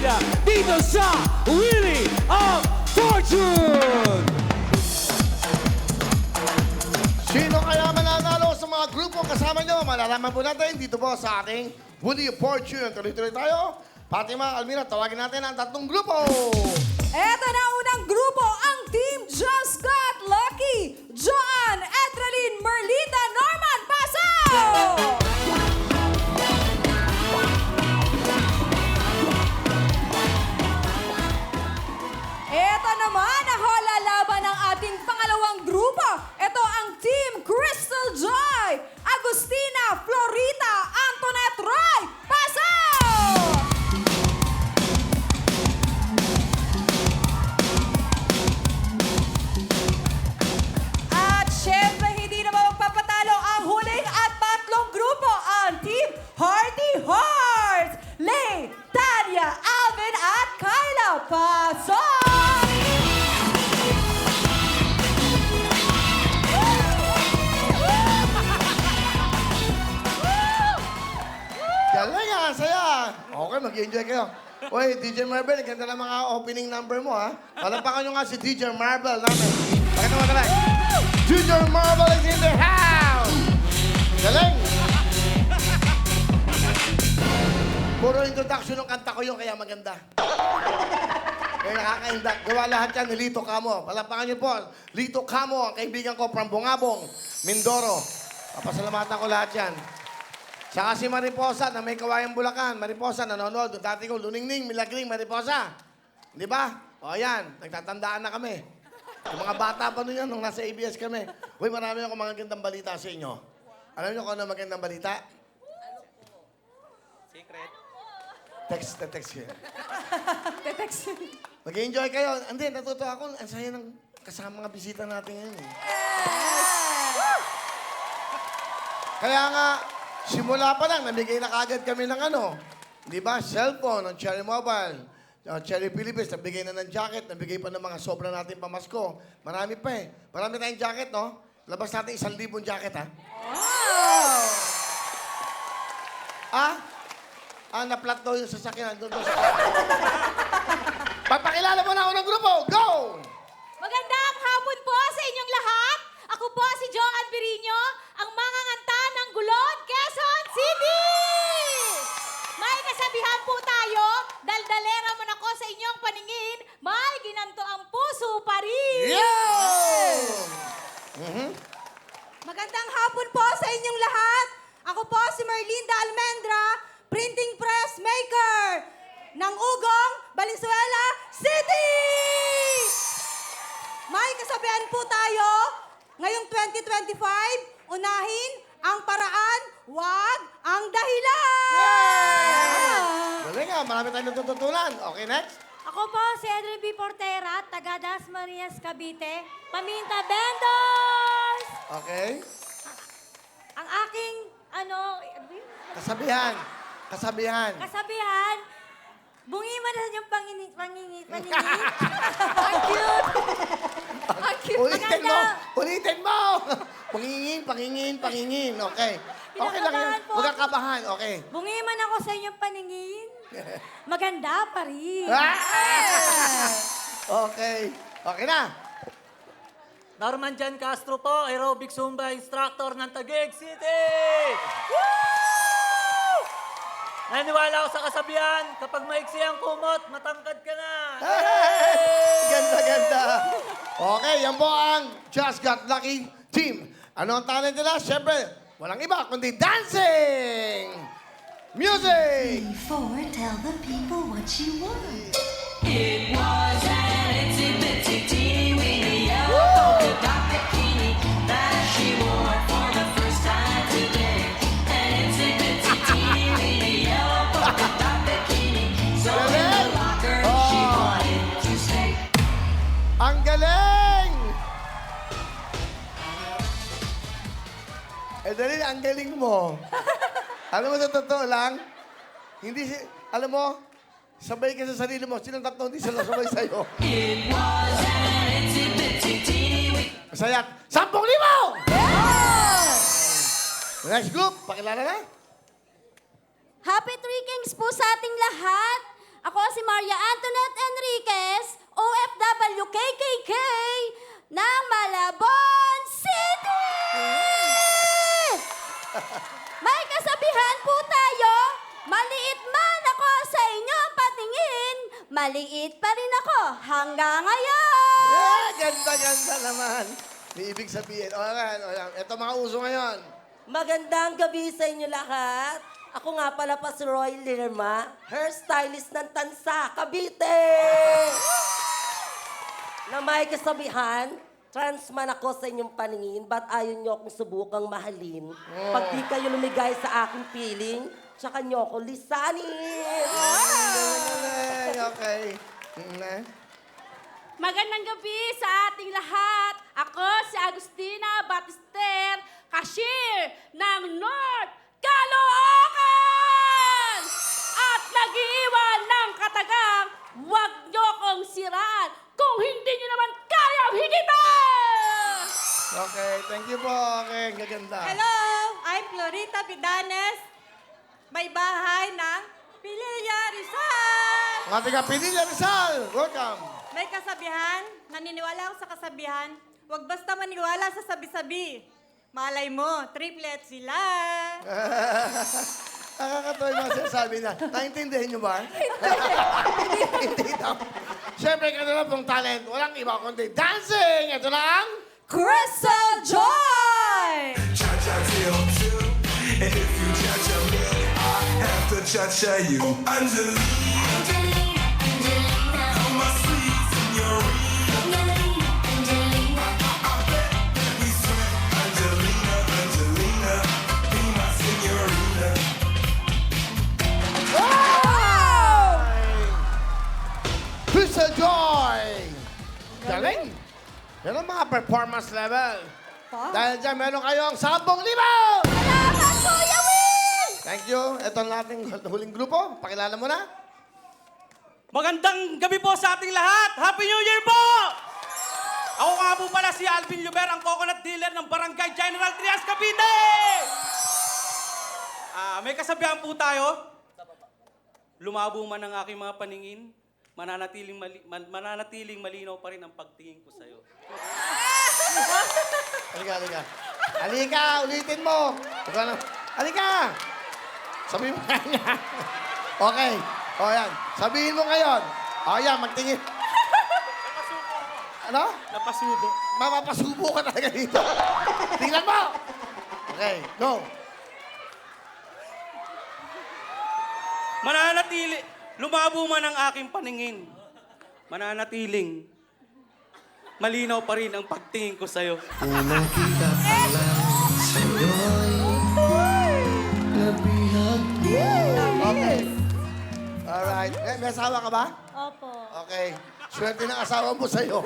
bida dito sa Wheel of Fortune! Sino kaya mananalo sa mga grupo kasama nyo? Malalaman po natin dito po sa ating Woody of Fortune. Tuloy-tuloy tayo. Fatima, Almira, tawagin natin ang tatlong grupo. Eto na unang grupo, ang Team Just Got Lucky! John, Edralyn, Merlita, Norman, Paso! Eto naman ang lalaban ng ating pangalawang grupo. Ito ang Team Crystal Joy, Agustina, Florita, Antoinette Roy, DJ Marvel, ganda ng mga opening number mo, ha? Palampakan nyo nga si DJ Marvel namin. Pakita mo talaga. DJ Marvel is in the house! Galing! Puro introduction ng kanta ko yun, kaya maganda. Kaya nakakaindak. Gawa lahat yan ni Lito Camo. Palampakan niyo po. Lito Camo, ang kaibigan ko from Bungabong, Mindoro. Papasalamatan ko lahat yan. Saka si Mariposa na may kawayang Bulacan. Mariposa, nanonood. Dati ko, Luningning, Milagring, Mariposa. Di ba? O yan, nagtatandaan na kami. Yung mga bata pa nun yan, nung nasa ABS kami. Uy, marami akong mga gandang balita sa inyo. Alam niyo kung ano magandang balita? Secret. Text text yun. Tetext. Mag-enjoy kayo. Hindi, natuto ako. Ang saya ng kasama mga bisita natin ngayon. eh. Kaya nga, simula pa lang, nabigay na kagad kami ng ano. Di ba? Cellphone, ng Cherry Mobile. uh, Cherry Philippines, nabigay na ng jacket, nabigay pa ng mga sobra natin pamasko. Marami pa eh. Marami tayong jacket, no? Labas natin isang libong jacket, ha? Ah? Ah, na-flat daw yung sasakyan. Doon daw sa Pagpakilala mo na ako ng grupo. Go! Magandang hapon po sa inyong lahat. Ako po si Joanne Birino, ang manganganta ng Gulon, City! May kasabihan po tayo, daldalera mo ako sa inyong paningin, may ginanto ang puso pa rin. Magandang hapon po sa inyong lahat. Ako po si Merlinda Almendra, printing press maker ng Ugong, Valenzuela City! May kasabihan po tayo, ngayong 2025, unahin ang paraan, wag ang dahilan! Galing nga, marami tayong natututunan. Okay, next. Ako po si Edwin B. Portera, taga Das Marias, Cavite, Paminta Bendos! Okay. Ang aking, ano, Kasabihan. Kasabihan. kasabihan, bungi man na yung pangingit, pangingit, pangingit. Ang cute! Ang cute! Ulitin mo! Maganda. Ulitin mo! pangingin, pangingin, pangingin. Okay. Okay lang yan. Kinakabahan po Huwag kang kabahan. Okay. Bungi man ako sa inyong paningin. Maganda pa rin. Ah! Okay. Okay na. Norman Jan Castro po, aerobic Zumba instructor ng Taguig City! Naniwala ako sa kasabihan, kapag maiksi ang kumot, matangkad ka na! Hey! Ganda, ganda. Okay, yan po ang Just Got Lucky Team. Ano ang talent nila? Siyempre, walang iba kundi dancing! Music! Four, tell the people what you want. Galing! Ang galing mo. alam mo, sa totoo lang, hindi si, alam mo, sabay ka sa sarili mo. Sinong tatlo hindi sila sabay sa'yo? Masaya. Sampung libo! Next group, pakilala na. Happy Three Kings po sa ating lahat. Ako si Mar WKKK ng Malabon City! May kasabihan po tayo, maliit man ako sa inyo ang patingin, maliit pa rin ako hanggang ngayon! Yeah, ganda, ganda naman. May ibig sabihin. O yan, o yan. Ito mga uso ngayon. Magandang gabi sa inyo lahat. Ako nga pala pa si Roy Lerma, hairstylist ng Tansa, Cavite! na may kasabihan, transman ako sa inyong paningin, ba't ayaw niyo akong subukang mahalin? Pag di kayo lumigay sa aking feeling, tsaka niyo ako lisanin! Galing, Okay. Mm, eh. Magandang gabi sa ating lahat. Ako si Agustina Batister, cashier ng North Caloocan! At nag-iiwan ng katagang, huwag niyo kong siraan kung hindi niyo naman kayang higitan! Okay, thank you po. Okay, gaganda. Hello! I'm Florita Pidanes. May bahay ng Pililla Rizal! Mga taga Pinilla Rizal, welcome. May kasabihan, naniniwala ako sa kasabihan, huwag basta maniwala sa sabi-sabi. Malay mo, triplet sila. Nakakatawa yung mga sinasabi na. Naintindihan niyo ba? Hindi. Hindi daw. Siyempre, ito na pong talent. Walang iba kundi dancing! Ito na ang... Crystal Joy! cha-cha till two. And if you cha-cha me, I have to cha-cha you. Angelina, Galing! Yan ang mga performance level. Dahil dyan, meron kayong 10,000! Salamat, Kuya Will! Thank you. Ito ang ating huling grupo. Pakilala mo na. Magandang gabi po sa ating lahat. Happy New Year po! Ako nga po pala si Alvin Luber, ang coconut dealer ng Barangay General Trias, Cavite! Ah, may kasabihan po tayo. Lumabo man ang aking mga paningin, mananatiling, mali- man- mananatiling malinaw pa rin ang pagtingin ko sa'yo. Halika, halika. Halika, ulitin mo. Halika! Sabihin mo kanya. okay. O yan. Sabihin mo ngayon. O yan, magtingin. Ano? Napasubo. Mapapasubo ka talaga dito. Tingnan mo! Okay, go. Mananatili, lumabo man ang aking paningin, mananatiling malinaw pa rin ang pagtingin ko sa'yo. Unang kita pa lang sa'yo'y nabihag Okay. Alright. Eh, may asawa ka ba? Opo. Okay. Swerte ng asawa mo sa'yo.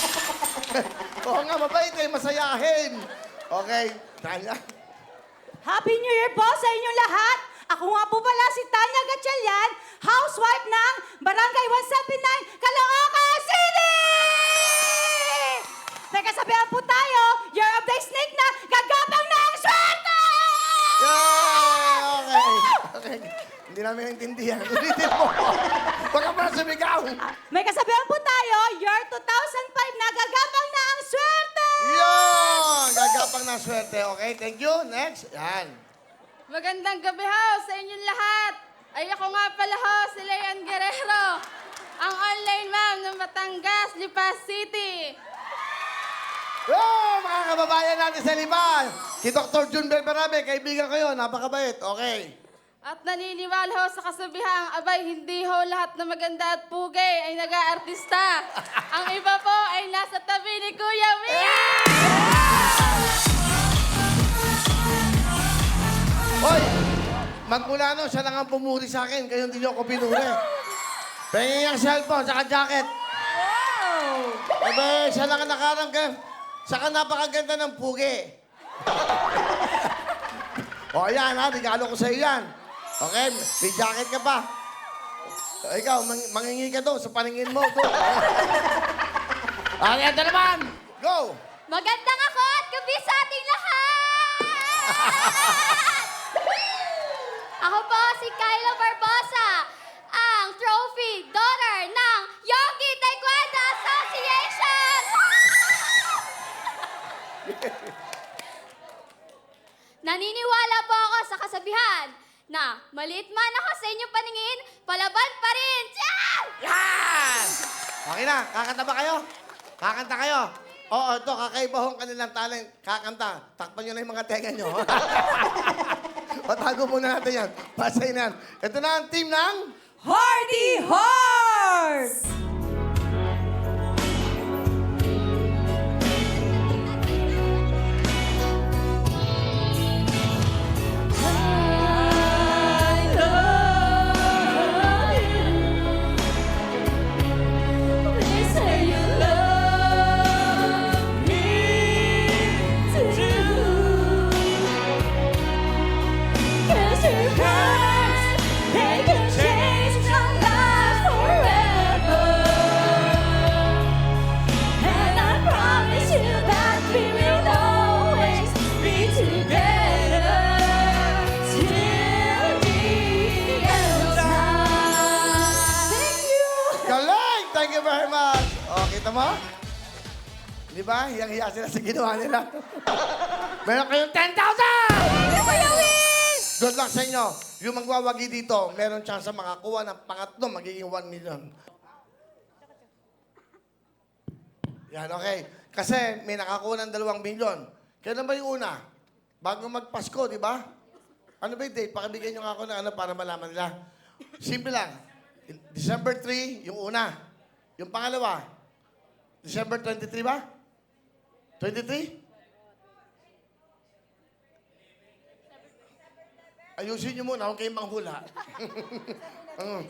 Oo nga, mabait eh. Masayahin. Okay. Tanya. Happy New Year po sa inyong lahat! Ako nga po pala si Tanya housewife ng Barangay 179, Caloocan City! May kasabihan po tayo, Year of the Snake na gagapang na ang swerte! Yay! Okay. Okay. Hindi namin naintindihan. Ulitin mo. Baka pa sumigaw. May kasabihan po tayo, Year 2005 na gagapang na ang swerte! Yun! Gagapang na swerte. Okay, thank you. Next. Yan. Magandang gabi ho sa inyong lahat. Ay ako nga pala ho, si Leon Guerrero. Ang online ma'am ng Batangas, Lipas City. Yo, mga kababayan natin sa Liban. Si Dr. Jun Belberabe, kaibigan kayo. Napakabait. Okay. At naniniwala ho sa kasabihang, abay, hindi ho lahat na maganda at pugay ay nag-aartista. Ang iba po ay nasa tabi ni Kuya Will. Hoy, magmula nun, siya lang ang pumuri sa akin. Kayo hindi niyo ako pinuri. Pengin yung cellphone, saka jacket. Wow! Ebe, siya lang ang nakarang ka. Saka napakaganda ng pugi. o, yan ha, regalo ko sa iyo yan. Okay, may jacket ka pa. O, ikaw, mang mangingi ka doon sa paningin mo. Doon. okay, ito naman. Go! Magandang ako at gabi sa ating lahat! si Kyla Barbosa, ang trophy daughter ng Yogi Taekwondo Association! Naniniwala po ako sa kasabihan na maliit man ako sa inyong paningin, palaban pa rin! Tiyan! Yan! Okay na, kakanta ba kayo? Kakanta kayo? Oo, ito, kakaibahong kanilang talent. Kakanta. Takpan nyo na yung mga tenga nyo. Patago muna natin yan. Pasay na yan. Ito na ang team ng... Hardy Hearts! Very much. O, kita mo? Di ba? Hiyang-hiya sila sa ginawa nila. Meron kayong 10,000! Good luck sa inyo. Yung magwawagi dito, meron chance sa makakuha ng pangatlo, magiging 1 million. Yan, okay. Kasi may nakakuha ng 2 million. Kailan ba yung una? Bago magpasko, di ba? Ano ba yung date? Pakibigyan nyo nga ako ng ano para malaman nila. Simple lang. December 3, yung una. Yung pangalawa, December 23 ba? 23? Ayusin nyo muna, huwag kayong manghula. Mm.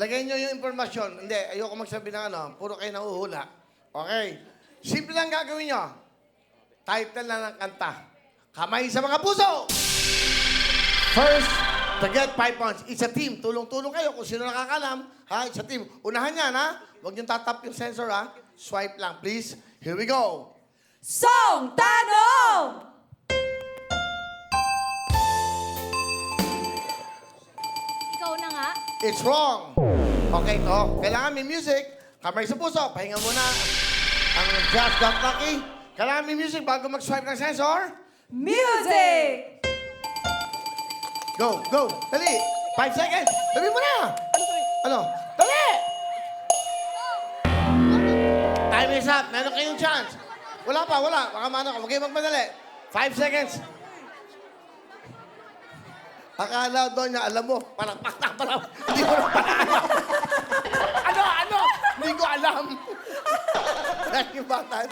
Lagay nyo yung informasyon. Hindi, ayoko magsabi ng ano, puro kayo nanguhula. Okay. Simple lang gagawin nyo. Title na ng kanta. Kamay sa mga puso! First, to get five points. It's a team. Tulong-tulong kayo kung sino nakakalam. Ha? It's a team. Unahan yan, ha? Huwag niyong tatap yung sensor, ha? Swipe lang, please. Here we go. Song Tanong! Ikaw na nga. It's wrong. Okay, to. Kailangan may music. Kamay sa puso. Pahinga muna. Ang Just Got Lucky. Kailangan may music bago mag-swipe ng sensor. Music! Go, go. Dali. Five seconds. Dali mo na. Ano? Dali! Time is up. Meron kayong chance. Wala pa, wala. Baka mano ka. Huwag kayong magmadali. Five seconds. Akala doon niya, alam mo, parang paktak pa lang. Hindi ko na pala alam. ano, ano? Hindi ko alam. Thank you, batan.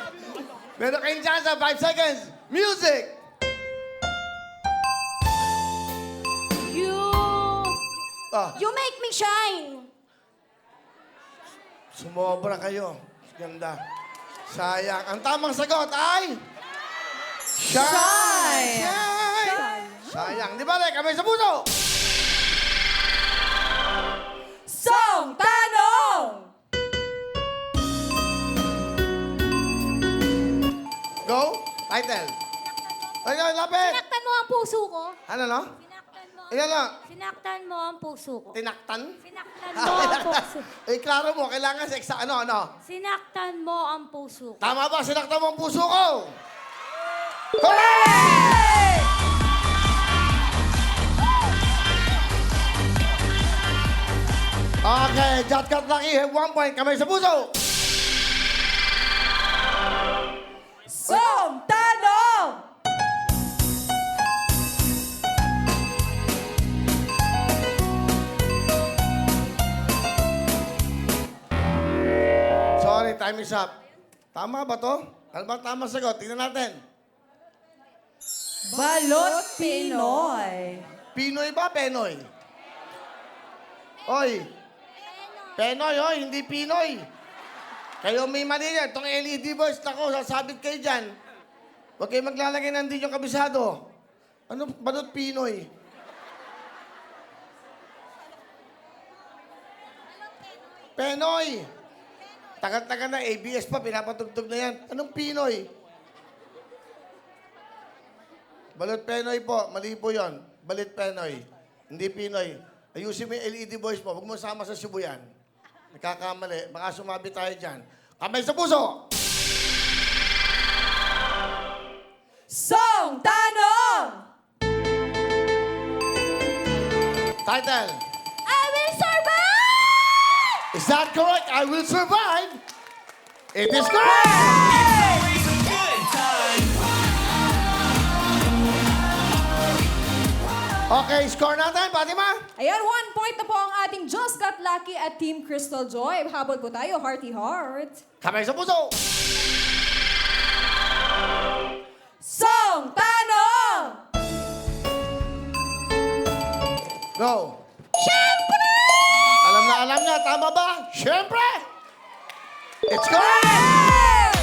Meron kayong chance sa five seconds. Music! Ah, you make me shine. Sumobra kayo. Ganda. Sayang. Ang tamang sagot ay... Shine! Shine! Sayang. Di ba, Le? Kamay sa puso! Song Tanong! Go. Title. Ayun, lapit. Sinaktan mo ang puso ko. Ano, no? Sinaktan mo. Ayan na. Sinaktan mo ang puso ko. Tinaktan? Sinaktan mo ang puso. eh, klaro mo. Kailangan sa eksa... Ano, ano? Sinaktan mo ang puso ko. Tama ba? Sinaktan mo ang puso ko. Okay, Jot Cut Lucky, have one point. Kamay sa puso. Song Tanong! Time is up. Tama ba to? Ano ba tama sagot? Tingnan natin. Balot Pinoy. Pinoy ba, Penoy? Oy. Penoy, oy, hindi Pinoy. Kayo may mali yan. Itong LED boys, nako, sasabit kayo dyan. Huwag kayo maglalagay ng hindi yung kabisado. Ano, balot Pinoy? Penoy. Tagal-tagal na, ABS pa, pinapatugtog na yan. Anong Pinoy? Balot Penoy po, mali po yon. Balit Penoy. Hindi Pinoy. Ayusin mo yung LED boys mo, huwag mo sama sa Cebu yan. Nagkakamali, baka sumabi tayo dyan. Kamay sa puso! Song Tanong! Title. Is that correct? I will survive. It is correct. Okay, score natin, Fatima. Ayan, one point na po ang ating Just Got Lucky at Team Crystal Joy. Habol po tayo, Hearty Heart. Kamay sa puso. Song Tanong! Go. Siyempre! Alam na alam niya, tama ba? Siyempre! It's correct!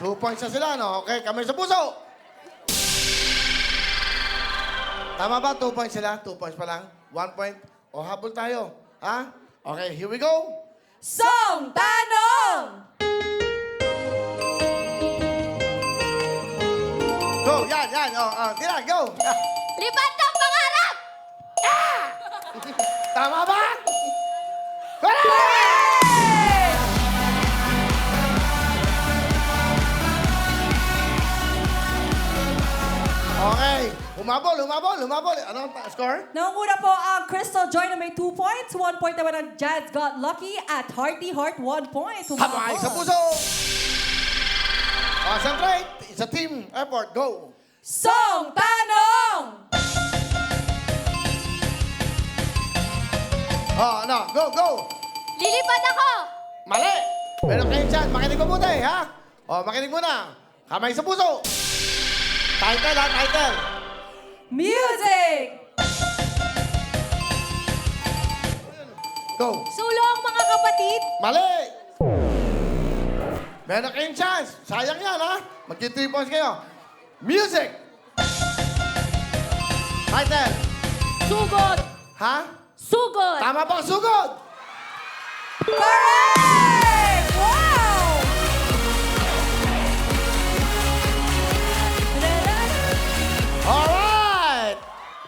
Two points na sila, no? Okay, kamay sa puso. Tama ba? Two points sila? Two points pa lang? One point? O habol tayo. Ha? Okay, here we go. Song Tanong! Go, yan, yan. O, oh, tira, go. Lipat ng pangarap! Tama ba? Correct! Okay. Humabol, humabol, humabol. Ano ang score? Nangunguna po ang Crystal Joy na may 2 points. 1 point naman ang Jazz Got Lucky at Hearty Heart 1 point. Kamay sa puso. Concentrate. It's a team effort. Go. Song Tanong! Oh, ano? Go, go. Lilipad ako! Mali. Meron kayong chance. Makinig mo muna eh, ha? O, makinig muna. Kamay sa puso. Title, ha? Title. Music! Go. Sulong mga kapatid. Mali! Meron kayong chance. Sayang yan, ha? Magki 3 points kayo. Music! Title. Sugod. Ha? Sugod. Tama ba? Sugod! Correct! Wow! Alright!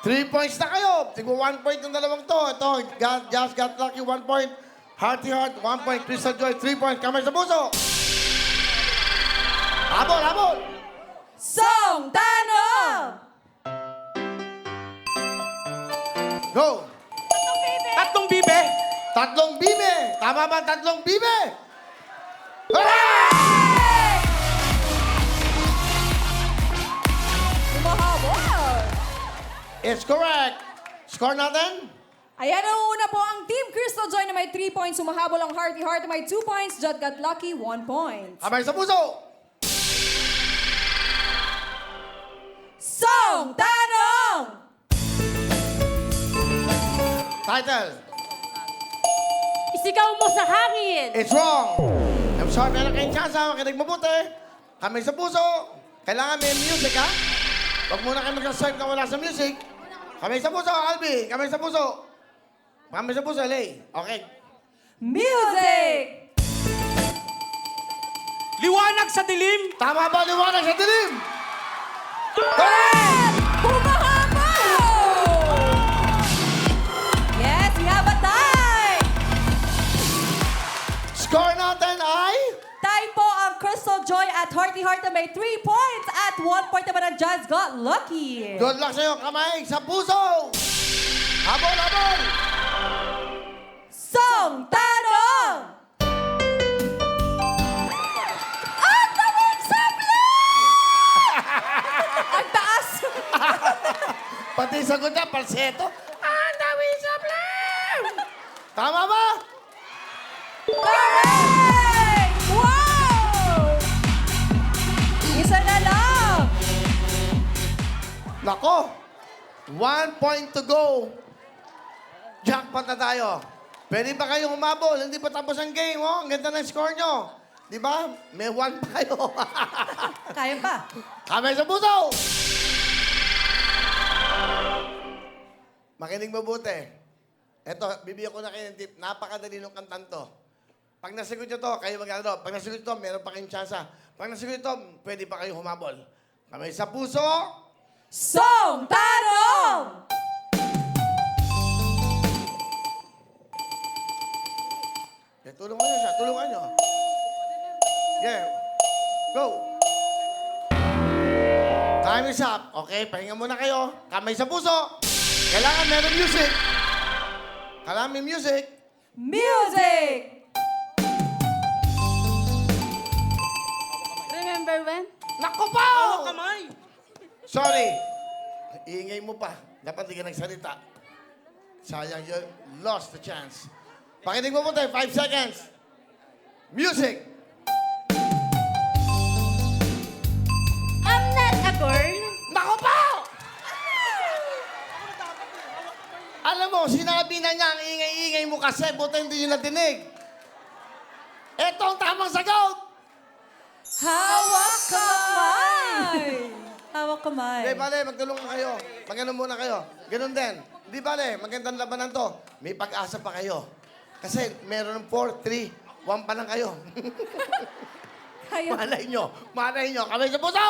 3 points na kayo. Tigwa 1 point ng dalawang to. Ito, got, just got lucky 1 point. Hearty Heart, 1 point. Crystal Joy, 3 points. Kamay sa puso. Habol, habol! Song Tanong! Go! Tama ba ang tatlong bibe? Hooray! It's correct. Score natin? Ayan ang una po ang Team Crystal Joy na may 3 points. Sumahabol ang Hearty Heart na may 2 points. Just Got Lucky, 1 point. Kamay sa puso. Song Tanong! Title. Isigaw mo sa hangin. It's wrong. I'm sorry, meron kayong ha. Makinig mabuti. Kamay sa puso. Kailangan may music ha. Huwag muna kayo mag-serve na wala sa music. Kamay sa puso, Albi. Kamay sa puso. Kamay sa puso, Lay. Okay. Music! Liwanag sa dilim. Tama ba liwanag sa dilim? Humahabol! At Hearty Heart na may 3 points at 1 point naman ang Jazz Got Lucky. Good luck sa'yo, kamay sa puso. Habol, habol. Song Tanong! Ang daming sabla! Ang taas! Pati sagot niya, palseto. One point to go. Jackpot na tayo. Pwede ba kayong humabol? Hindi pa tapos ang game, oh. Ang ganda ng score nyo. Di ba? May one pa kayo. Kaya pa. Kamay sa puso! Makinig mabuti. Eto, bibigyan ko na kayo ng tip. Napakadali ng kantan to. Pag nasagot nyo to, kayo mag-ano. Pag nasagot nyo to, meron pa kayong tsansa. Pag nasagot nyo to, pwede pa kayo humabol. Kamay sa puso. Song Tanong! Yeah, tulungan nyo siya. Tulungan nyo. Yeah. Go. Time is up. Okay, pahinga muna kayo. Kamay sa puso. Kailangan meron music. Kailangan may music. Music! Remember when? Naku po! Hawak kamay. Sorry. Iingay mo pa. Dapat di ka nagsalita. Sayang, you lost the chance. Pakinig mo po tayo. Five seconds. Music! I'm not a girl. Naku po! Alam mo, sinabi na niya ang ingay-ingay mo kasi, buta hindi niyo natinig. Ito ang tamang sagot! Hawak kamay! Hawak kamay. Hindi, bale, magtulungan kayo. Magano muna kayo. Ganun din. Hindi, bale, magandang labanan to. May pag-asa pa kayo. Kasi meron ng 4, 3, 1 pa lang kayo. Kayo. malay nyo. Malay nyo. Kamay sa puso!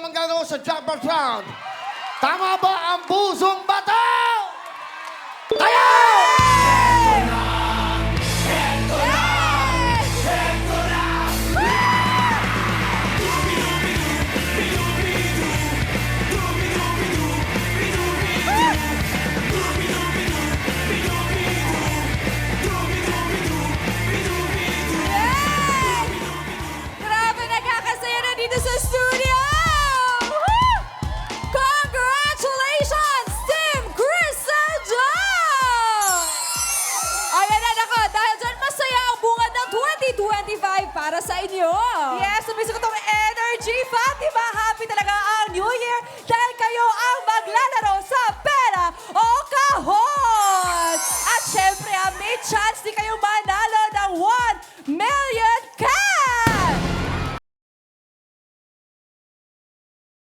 Manggano sa jackpot round. Tama ba ang pusong